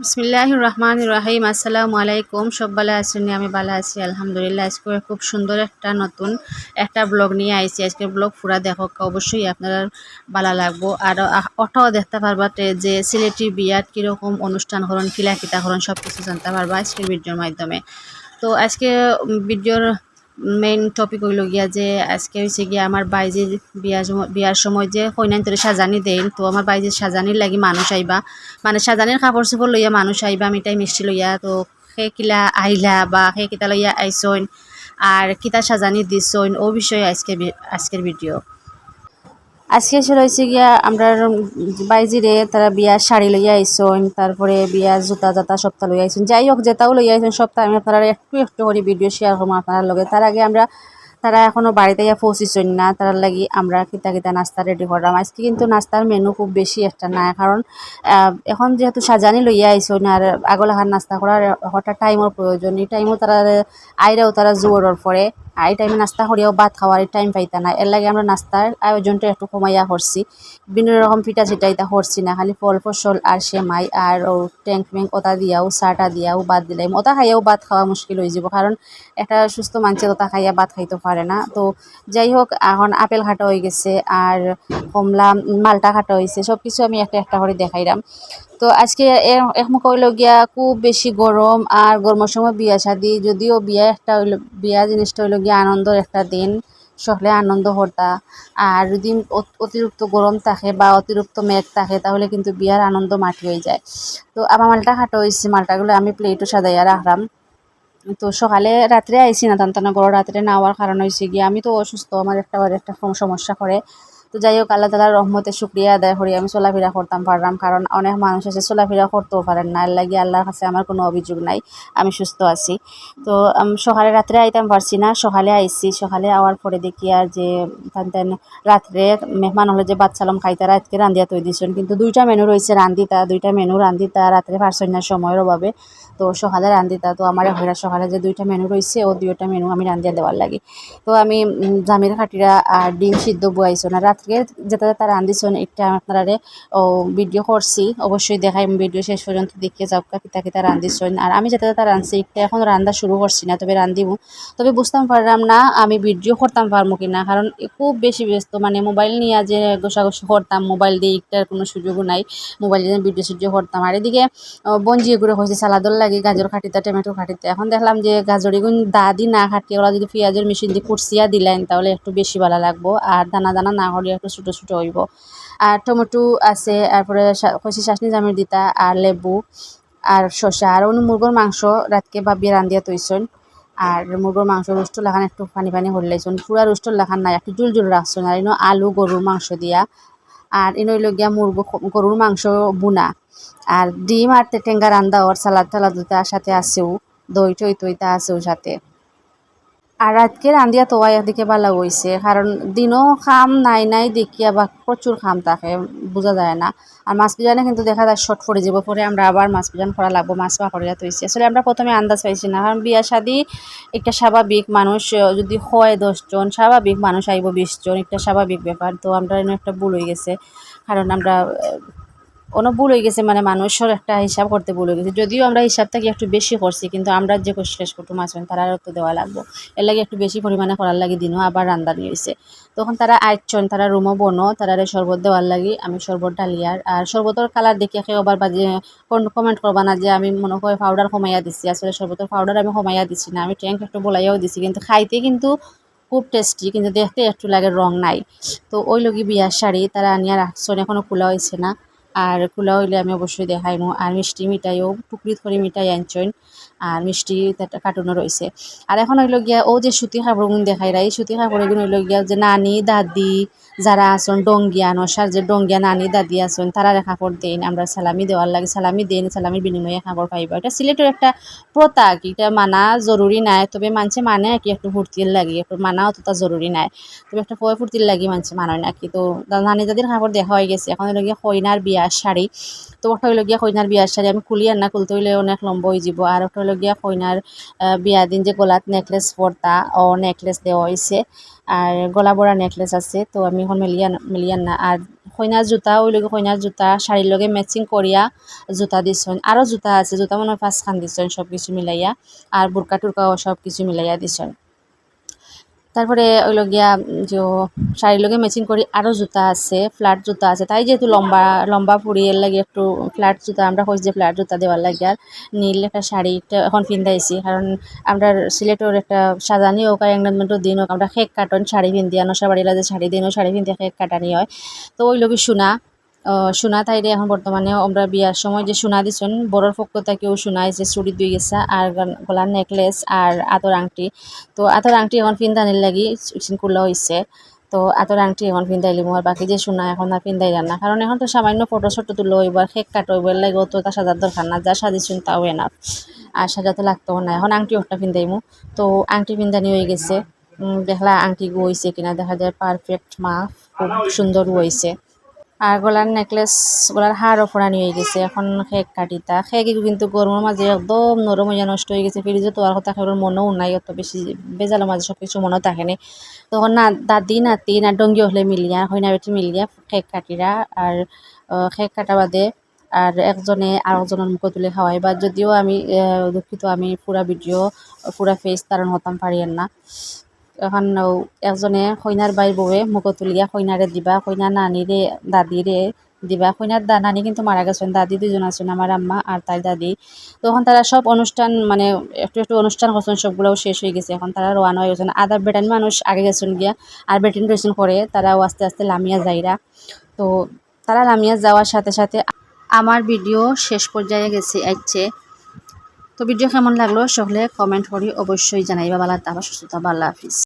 বিসমিল্লাহ রহমান রাহিম আসসালামু আলাইকুম সব ভালো আছেন আমি ভালো আছি, আলহামদুলিল্লাহ। আজকে খুব সুন্দর একটা নতুন একটা ব্লগ নিয়ে আইছি। আজকে ব্লগ পুরা দেখো, অবশ্যই আপনার ভালো লাগবো। আর অটো দেখতে পারবা যে সিলেটি বিয়াত কীরকম অনুষ্ঠান হরণ কিলা কিতা হরণ সব কিছু জানতে পারবা আজকের ভিডিওর মাধ্যমে। তো আজকে ভিডিওর মেইন টপিক হইল গিয়া যে, আজকে হয়েছে গিয়া আমার বাইজের বিয়ার বিয়ার সময় যে কইনান তোরে সাজানি দেন, তো আমার বাইজের সাজানির লাগি মানুষ আইবা। মানে সাজানির কাপড় চোপড় লইয়া মানুষ আইবা, আমি তাই মিষ্টি লইয়া, তো সে কিলা আইলা বা সে কিতা লইয়া আইসইন, আর কিতা সাজানি দিছইন ও বিষয়ে আজকে আজকের ভিডিও আজকে ছিল হয়েছে গিয়া আমরা বাইজিরে তারা বিয়ার শাড়ি লইয়া আইসন, তারপরে বিয়ার জুতা জাতা সপ্তাহ লইয়া আইসন। যাই হোক যেটাও লইয়া আইসন সপ্তাহ আমি আপনারা একটু একটু করে ভিডিও শেয়ার করব আপনার লগে। তার আগে আমরা তারা এখনও বাড়িতে ইয়া পৌঁছিছই না, তার লাগি আমরা কিতা কিতা নাস্তা রেডি করলাম। আজকে কিন্তু নাস্তার মেনু খুব বেশি একটা নাই, কারণ এখন যেহেতু সাজানি লইয়া আইসন আর আগলাহার নাস্তা করার হঠাৎ টাইমের প্রয়োজন। এই টাইমও তারা আইরাও তারা জোরের পরে। আর এই টাইমে নাস্তা করিয়াও ভাত খাওয়ার টাইম পাইতা না। এর লাগে আমরা নাস্তার আয়োজনটা একটু কমাইয়া করছি। বিভিন্ন রকম পিঠা চিটা ইতা করছি না, খালি ফল ফসল আর সেমাই আর ও ট্যাঙ্ক ম্যাঙ্ক ওটা দিয়াও, চাটা দিয়াও বাদ দিলাম। ওটা খাইয়াও ভাত খাওয়া মুশকিল হয়ে যাব কারণ একটা সুস্থ মানুষের ওটা খাইয়া ভাত খাইতে পারে না। তো যাই হোক, এখন আপেল খাটা হয়ে গেছে আর কমলা, মালটা খাটা হয়েছে সব কিছু আমি একটা একটা করে দেখাইলাম। তো আজকে একমুখ হইল গিয়া খুব বেশি গরম আর গরমের সময় বিয়া শাদি, যদিও বিয়া একটা হইল, বিয়া জিনিসটা হইল গিয়া আনন্দের একটা দিন সকলে আনন্দ হতা। আর যদি অতিরিক্ত গরম থাকে বা অতিরিক্ত মেঘ থাকে, তাহলে কিন্তু বিয়ার আনন্দ মাটি হয়ে যায়। তো আমার মালটা খাটো হয়েছে মালটাগুলো আমি প্লেটও সাজাইয়া রাখলাম। তো সকালে রাত্রে আইসি না, তান্তানা গড় রাত্রে না হওয়ার কারণ হয়েছে গিয়ে আমি তো অসুস্থ, আমার একটা একটা সম- সমস্যা করে। তো যাই হোক, আল্লাহ তালার রহমতে শুক্রিয়া আদায় করি। আমি চলাফেরা করতাম, পারলাম। কারণ অনেক মানুষ আছে, চলাফেরা করতেও পারেন না। এর লাগি আল্লাহর কাছে আমার কোনো অভিযোগ নাই। আমি সুস্থ আছি। তো সকালে রাত্রে আইতাম, পারছি না। সকালে আইসি সকালে আওয়ার পরে দেখি আর যে, তান রাত্রে মেহমান হলে যে বাচ্চালাম খাইতে রাতকে রান্ধিয়া তৈ দিছেন। কিন্তু দুইটা মেনু রয়েছে, রান্ধিতা, দুইটা মেনু রান্ধিতা, রাত্রে পারছেন না সময়ের অভাবে। তো, সকালে রান্ধিতা, তো আমার হইরা সকালে যে দুইটা মেনু রয়েছে ও দুইটা মেনু আমি রান্ধিয়া দেওয়ার লাগে। তো আমি জামির খাটিরা আর ডিম সিদ্ধ বুয়াইছো না। রাত্রে যেটা যেটা রান্ধিছন এটা আপনারা ও ভিডিও করছি। অবশ্যই দেখাই ভিডিও শেষ পর্যন্ত দেখিয়ে যাও কিতা কিতা রান্ধিছন আর আমি যেটা যেটা রাঁধছি এটা এখন রান্না শুরু করছি না, তবে রান্ধিব তবে বুঝতাম পারলাম না আমি ভিডিও করতাম পারব কি না কারণ খুব বেশি ব্যস্ত। মানে মোবাইল নিয়ে যে গোসাগুসি করতাম মোবাইল দিয়ে একটার কোনো সুযোগও নাই। মোবাইল দিয়ে ভিডিও সিডিও করতাম। আর এদিকে বঞ্জি এগুলো হয়েছে সালাদর লাগে, গাজর খাটিতে টমেটো খাটিতে। এখন দেখলাম যে গাজর এগুন দা দি না খাটিয়ে ওরা যদি পেঁয়াজের মেশিন দিয়ে কুরসিয়া দিলেন, তাহলে একটু বেশি ভালো লাগবো। আর দানা দানা না হলে একটু ছোটো ছোটো হইব। আর টমেটো আছে, তারপরে কষি চাটনি জামির দিতা, আর লেবু, আর শসা, আর অন্য মুরগোর মাংস রাতকে ভাবিয়ে রান্ধিয়া তৈছন আর মুরগোর মাংস রোস্ট লাখান একটু পানি পানি হরলাইছন পুরা রোস্ট লাখান নাই, একটু জুল জুল রাখছন। আর ইনো আলু, গরুর মাংস দিয়া। আর ইনো হইল গিয়া মুরগো গরুর মাংস বুনা। আর ডিম আর টেঙ্গা রান্দা ওর সালাদ টালাদ সাথে আছেও দই টই তই তা আছেও সাথে। আর আজকে রান্ধিয়া তো একদিকে ভালো হয়েছে কারণ দিনও খাম, নাই নাই দেখিয়া বা প্রচুর খাম থাকে বোঝা যায় না। আর মাছ বিজানে কিন্তু দেখা যায় শর্ট পড়ে যাব, পরে আমরা আবার মাছ বিজান করা লাগবো, মাছ পা করিয়া তৈছি আসলে আমরা প্রথমে আন্দাজ পাইছি না, কারণ বিয়া শাদি একটা স্বাভাবিক মানুষ যদি হয় দশজন, স্বাভাবিক মানুষ আইব বিশ জন একটা স্বাভাবিক ব্যাপার। তো আমরা একটা ভুল হয়ে গেছে, কারণ আমরা কোনো ভুল হয়ে গেছে মানে মানুষের একটা হিসাব করতে ভুল হয়ে গেছে। যদিও আমরা হিসাব থেকে একটু বেশি করছি, কিন্তু আমরা যে শেষ কুটুম আছেন তারা তো দেওয়া লাগবো। এর লাগে একটু বেশি পরিমাণে করার লাগে দিনও আবার রান্দানি হয়েছে তখন তারা আইটছন তারা রুমও বনো তারারে শরবত দেওয়ার লাগি, আমি শরবত ডালিয়ার আর শরবতের কালার দেখে খেয়ে আবার বাজে কমেন্ট করবা না যে আমি মনে হয় পাউডার কমাইয়া দিছি। আসলে শরবতের পাউডার আমি কমাইয়া দিছি না, আমি ট্যাঙ্ক একটু বলাইয়াও দিছি, কিন্তু খাইতে কিন্তু খুব টেস্টি কিন্তু দেখতে একটু লাগে রং নাই। তো ওই লগি বিয়ার শাড়ি তারা আনিয়া রাখছেন এখনও খোলা হয়েছে না। আর খোলা হইলে আমি অবশ্যই দেখাইমু। আর মিষ্টি মিঠাইও টুকরিত করে মিঠাই আনছেন আর মিষ্টি কার্টুনও রয়েছে। আর এখন হইল গিয়া ও যে সুতি কাপড়গুলো দেখাই রাই সুতি কাপড়গুলো হইল গিয়া যে নানি, দাদি যারা আছেন ডঙ্গিয়া নসার যে ডঙ্গিয়া নানি দাদি আছেন, তারা কাপড় দেন আমরা সালামি দেওয়ার লাগে, সালামি দেন সালামির বিনিময়ে কাপড় পাইবা। এটা সিলেটের একটা প্রথা কি এটা মানা জরুরি নাই, তবে মানছে মানে কি একটু ফুর্তির লাগে, একটু মানা অতটা জরুরি নাই। তবে একটা পয় ফুর্তির লাগি মানছে মানয় না কি তো নানি দাদির কাপড় দেখা হয়ে গেছে, এখন হইল গিয়া কইনার বিয়ার শাড়ি। তো ওটা হইল গিয়া কইনার বিয়ার শাড়ি, আমি খুলি আর না, খুলতে হইলে অনেক লম্বা হয়ে যাব আর ওটা হইল গিয়া কইনার বিয়া দিন যে গলাত নেকলেস পরতা ও নেকলেস দেওয়া হয়েছে আর গলা বড়া নেকলেস আছে, তো আমি এখন মিলিয়ান মিলিয়ান না। আর কইনার জুতা, ওই লগে কইনার জুতা শাড়ির লগে ম্যাচিং করিয়া জুতা দিছেন। আরও জুতা আছে, জুতা মনে হয় পাঁচখান দিছেন সব কিছু মিলাইয়া। আর বুরকা টুরকাও সব কিছু মিলাইয়া দিছেন। তারপরে ওইলো গিয়া যে শাড়ির লগে ম্যাচিং করি আরও জুতা আছে ফ্ল্যাট জুতা আছে। তাই যেহেতু লম্বা লম্বা এর লাগে একটু ফ্ল্যাট জুতা আমরা কই যে ফ্ল্যাট জুতা দেওয়ার লাগে। আর নীল একটা শাড়ি একটা এখন পিন্দাইছি কারণ আমরা সিলেটের একটা সাজানি হোক আর এঙ্গেজমেন্টের দিন হোক আমরা খেক কাটন শাড়ি পিন্দিয়া নশা বাড়িলা যে শাড়ি দিনও শাড়ি পিন্দিয়া খেক কাটানি হয়। তো ওই লগে আহ, সোনা তাইরে এখন বর্তমানে আমরা বিয়ার সময় যে সোনা দিছেন বড়োর পক্ষ থেকেও সোনা যে চুরি দুই গেছে আর গল- গলার নেকলেস আর আতর আংটি। তো আতর আংটি এখন পিন্দানির লাগি খোলা হয়েছে তো আতর আংটি এখন পিন্দাইলি আর বাকি যে সোনা এখন আর পিন্দাই না কারণ এখন তো সামান্য ফটো শটো তুলো এবার খেক কাটো এবার লাগে তো তা সাজার দরকার না যা সাজিছুন তাও এনাফ আর সাজাতে লাগতো না এখন আংটি ওটা পিন্দাইমু তো আংটি পিন্দানি হয়ে গেছে। দেখলা, আংটি হয়েছে কিনা, দেখা যায় পারফেক্ট মাপ খুব সুন্দর হয়েছে আর গলার নেকলেস গলার হারও ফোড়ানি হয়ে গেছে। এখন খেক কাটিতা। খেক কিন্তু গরমের মাঝে একদম নরম হইয়া নষ্ট হয়ে গেছে। ফ্রিজে তো আর কথা খেলোর মনেও নাই, অত বেশি বেজালের মাঝে সব কিছু মনে থাকেনি তখন না, দাদি, নাতি, না ডঙ্গি হলে মিলিয়া, হইনা বেটি মিলিয়া খেক কাটিরা। আর খেক কাটা বাদে আর একজনে আরেকজনের মুখ তুলে খাওয়াই। বা যদিও আমি দুঃখিত, আমি পুরা ভিডিও পুরা ফেস তারণ হতাম পারিয়েন না। এখন একজনে কইনার বাইর বউয়ে মুখ তুলিয়া কইনারে দিবা, কইনা নানিরে দাদিরে দিবা। কইনার দা নানি কিন্তু মারা গেছেন, দাদি দুজন আছেন আমার আম্মা আর তার দাদি। তখন তারা সব অনুষ্ঠান মানে একটু একটু অনুষ্ঠান করছেন, সবগুলোও শেষ হয়ে গেছে। এখন তারা রোয়ানা হয়ে গেছেন। আধা বেটান মানুষ আগে গেছেন গিয়া, আর বেটিন রয়েছেন করে তারাও আস্তে আস্তে লামিয়া যাইরা। তো তারা লামিয়া যাওয়ার সাথে সাথে আমার ভিডিও শেষ পর্যায়ে গেছে আইছে তো ভিডিও কেমন লাগল সকলে কমেন্ট করি অবশ্যই জানাইবা। বালা তাবা সুস্থতা বাল্লা হাফিজ।